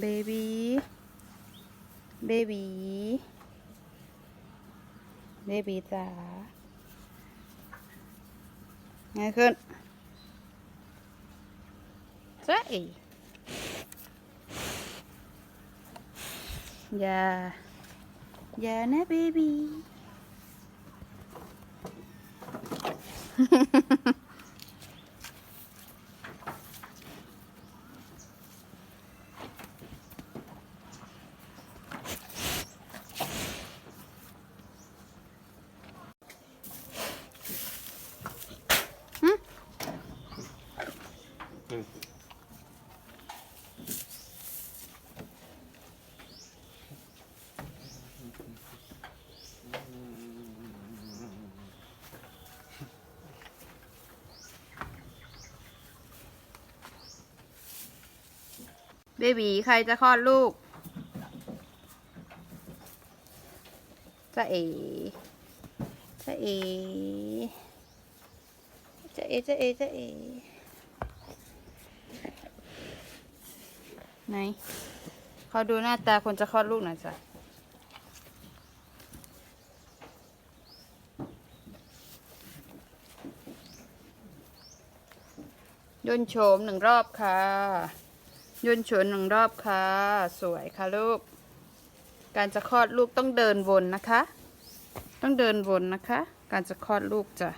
เบบีเบบีเบบีจ๋าไงขึ้นจ้าเอ๋อย่าอย่านะเบบี เบบีใครจะคลอดลูกจะเอจะเอจะเอจะเอจะเอ ไหนเขาดูหน้าตาคนจะคลอดลูกหน่อยจ้ะยนโฉมหนึ่งรอบค่ะ ยนโฉมหนึ่งรอบค่ะ สวยค่ะลูก การจะคลอดลูกต้องเดินวนนะคะ ต้องเดินวนนะคะ การจะคลอดลูกจ้ะ